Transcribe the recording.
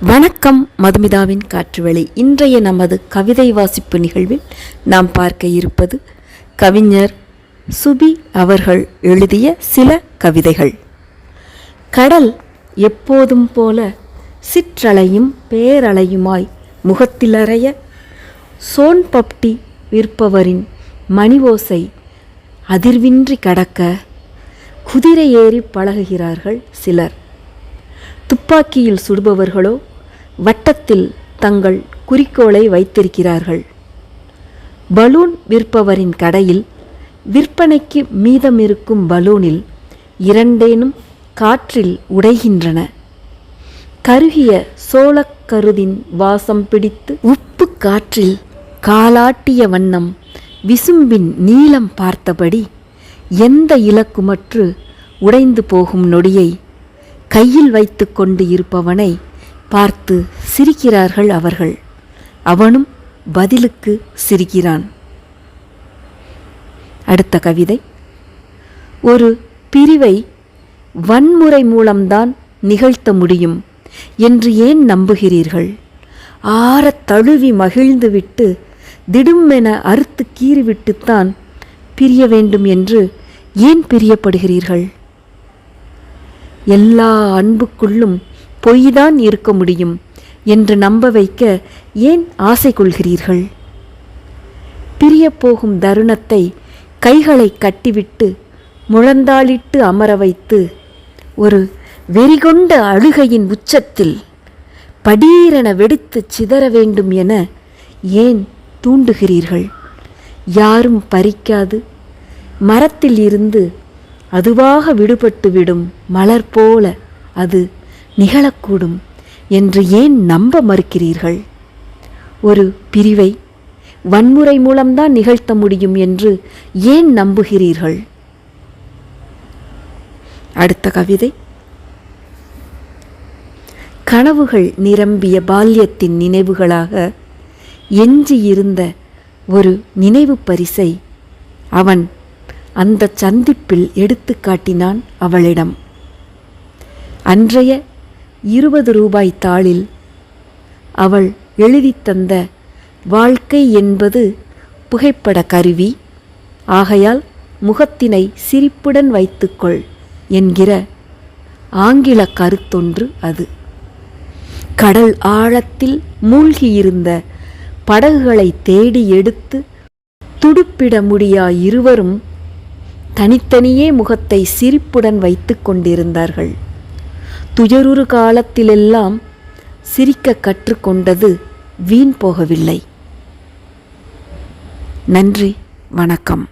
வணக்கம் மதுமிதாவின் காற்றுவெளி இன்றைய நமது கவிதை வாசிப்பு நிகழ்வில் நாம் பார்க்க இருப்பது கவிஞர் சுபி அவர்கள் எழுதிய சில கவிதைகள். கடல் எப்போதும் போல சிற்றலையும் பேரலையுமாய் முகத்திலறைய சோன் பப்டி விற்பவரின் மணி ஓசை அதிர்வின்றி கடக்க குதிரை ஏறி பழகுகிறார்கள் சிலர். துப்பாக்கியில் சுடுபவர்களோ வட்டத்தில் தங்கள் குறிக்கோளை வைத்திருக்கிறார்கள். பலூன் விற்பவரின் கடையில் விற்பனைக்கு மீதமிருக்கும் பலூனில் இரண்டேனும் காற்றில் உடைகின்றன. கருகிய சோளக்கருதின் வாசம் பிடித்து உப்பு காற்றில் காலாட்டிய வண்ணம் விசும்பின் நீளம் பார்த்தபடி எந்த இலக்குமற்று உடைந்து போகும் நொடியை கையில் வைத்து கொண்டு இருப்பவனை பார்த்து சிரிக்கிறார்கள் அவர்கள். அவனும் பதிலுக்கு சிரிக்கிறான். அடுத்த கவிதை. ஒரு பிரிவை வன்முறை மூலம்தான் நிகழ்த்த முடியும் என்று ஏன் நம்புகிறீர்கள்? ஆற தழுவி மகிழ்ந்துவிட்டு திடுமென அறுத்து கீறிவிட்டுத்தான் பிரிய வேண்டும் என்று ஏன் பிரியப்படுகிறீர்கள்? எல்லா அன்புக்குள்ளும் பொய்தான் இருக்க முடியும் என்று நம்ப வைக்க ஏன் ஆசை கொள்கிறீர்கள்? பிரியப்போகும் தருணத்தை கைகளை கட்டிவிட்டு முழந்தாளிட்டு அமர வைத்து ஒரு வெறிகொண்ட அழுகையின் உச்சத்தில் படீரென வெடித்து சிதற வேண்டும் என ஏன் தூண்டுகிறீர்கள்? யாரும் பறிக்காது மரத்தில் இருந்து அதுவாக விடுபட்டுவிடும் மலர் போல அது நிகழக்கூடும் என்று ஏன் நம்ப மறுக்கிறீர்கள்? ஒரு பிரிவை வன்முறை மூலம்தான் நிகழ்த்த முடியும் என்று ஏன் நம்புகிறீர்கள்? அடுத்த கவிதை. கனவுகள் நிரம்பிய பால்யத்தின் நினைவுகளாக எஞ்சியிருந்த ஒரு நினைவு பரிசை அவன் அந்த சந்திப்பில் எடுத்து காட்டினான் அவளிடம். அன்றைய இருபது ரூபாய் தாளில் அவள் எழுதித் தந்த வாழ்க்கை என்பது புகைப்பட கருவி. ஆகையால் முகத்தினை சிரிப்புடன் வைத்துக்கொள் என்கிற ஆங்கில கருத்தொன்று அது. கடல் ஆழத்தில் மூழ்கியிருந்த படகுகளை தேடி எடுத்து துடுப்பிட முடியா இருவரும் தனித்தனியே முகத்தை சிரிப்புடன் வைத்து கொண்டிருந்தார்கள். துயருறு காலத்திலெல்லாம் சிரிக்க கற்றுக்கொண்டது வீண் போகவில்லை. நன்றி வணக்கம்.